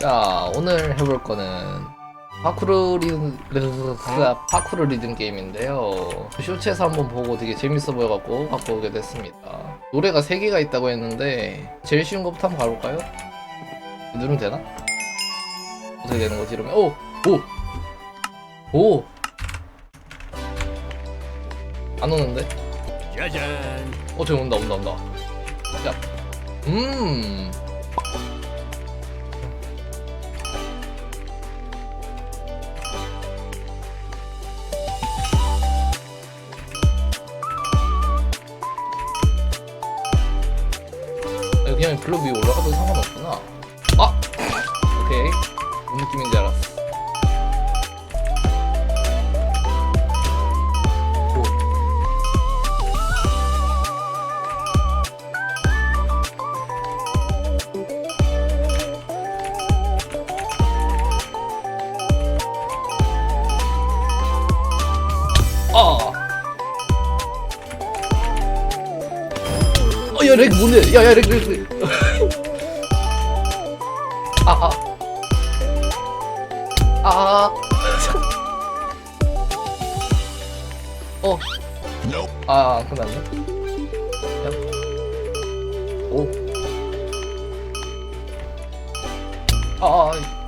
자 오늘 해볼 거는 파쿠르 리듬 르- 파쿠르 리듬 게임인데요 쇼츠에서 한번 보고 되게 재밌어 보여갖고 갖고 오게 됐습니다 노래가 3개가 있다고 했는데 제일 쉬운 것부터 한번 가볼까요? 누르면 되나? 어떻게 되는 거지 이러면 오! 오! 오! 안 오는데? 짜잔. 어 저기 온다 온다 온다 자 음. 그냥 글로 위에 올라가도 상관없구나. 아! 오케이. 뭔 느낌인지 알았어 야, 렉 뭔데? 야, 야, 렉, 렉, 렉. 아, 아. 아. 어. 아, 끝났네. 야. 오. 아, 아.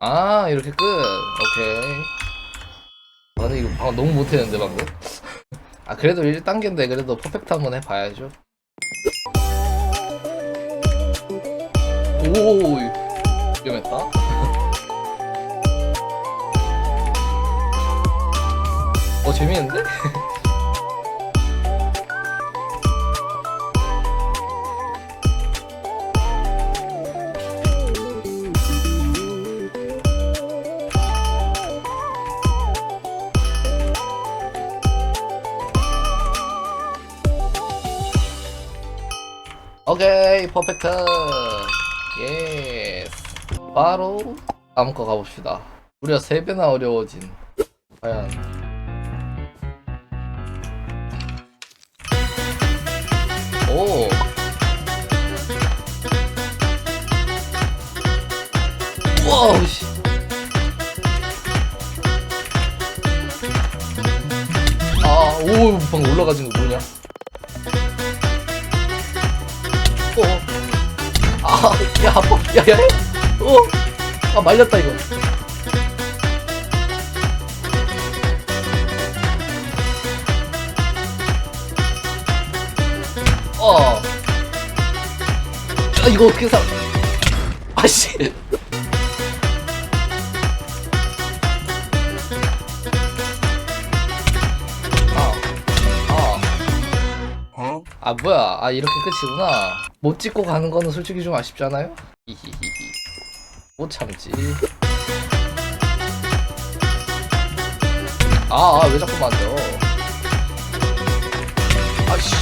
아 이렇게 끝 오케이 아 근데 이거 방금 너무 못했는데 방금 아 그래도 1단계인데 그래도 퍼펙트 한번 해봐야죠 오 위험했다 어 재밌는데? 오케이 퍼펙트. 예스. 바로 다음 거 가봅시다. 무려 3배나 어려워진 과연. 오. 와우 씨. 아, 오, 방금 올라가진 거 뭐냐? 어. 아, 야, 아파. 야, 야, 야. 어. 아, 말렸다, 이거. 어. 아, 이거 어떻게 사. 아씨. 아 뭐야. 아 이렇게 끝이구나. 못 찍고 가는 거는 솔직히 좀 아쉽잖아요? 히히히히. 못 참지. 아왜 아, 왜 자꾸 만져? 아씨.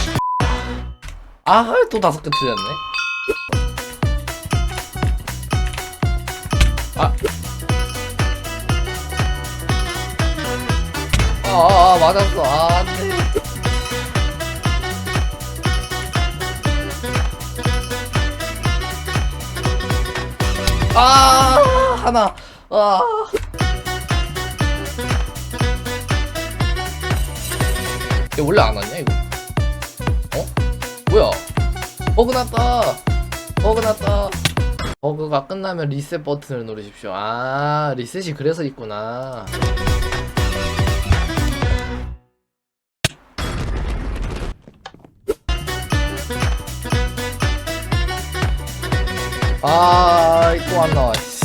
아또 다섯 개 틀렸네. 아. 아, 아, 아 맞았어. 아 아 하나 아. 이거 원래 안 왔냐 이거? 어? 뭐야? 버그 났다. 버그 났다. 버그가 끝나면 리셋 버튼을 누르십시오. 아 리셋이 그래서 있구나. 아, 또 안 나와. 씨.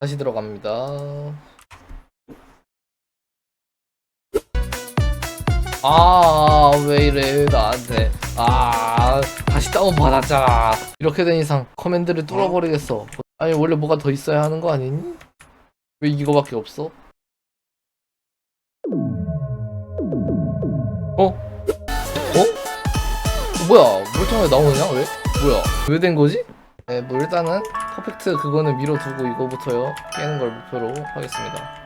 다시 들어갑니다. 아, 왜 이래, 나한테. 아, 다시 다운받았잖아. 이렇게 된 이상 커맨드를 뚫어버리겠어. 아니, 원래 뭐가 더 있어야 하는 거 아니니? 왜 이거밖에 없어? 어? 어? 뭐야, 물통에 나오냐, 왜? 뭐야? 왜 된 거지? 네, 뭐 일단은 퍼펙트 그거는 위로 두고 이거부터요. 깨는 걸 목표로 하겠습니다.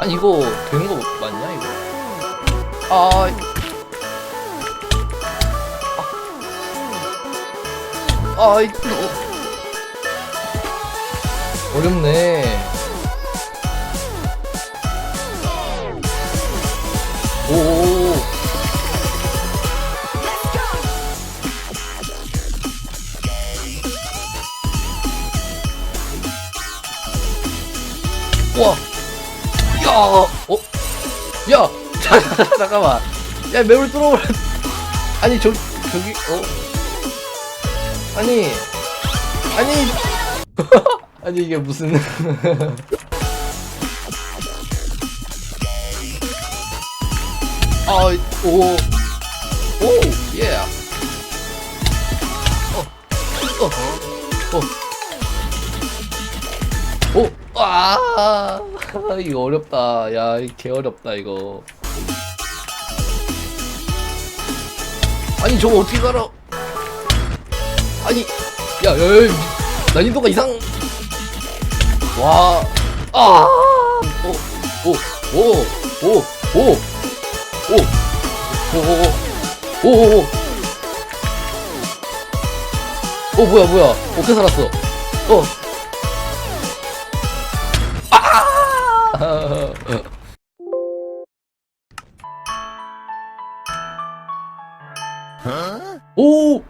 아니 이거 되는 거 맞냐 이거? 아 아, 아, 이 어렵네. 오. 와. 야. 어? 야. 자, 잠깐만. 야, 매물 뚫어버려. 아니, 저 저기 어? 아니. 아니. 아니 이게 무슨 아, 오, 오, 예. 어, 어, 어, 오, 아, 이거 어렵다. 야, 이개 어렵다 이거. 아니 저거 어떻게 가라? 아니, 야, 야, 야, 난이도가 이상. 와, 아, 오, 오, 오, 오, 오. 오! 오, 오, 오, 오, 오, 오. 어, 뭐야, 뭐야. 어떻게 살았어? 어. 아! 오!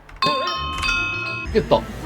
깼다.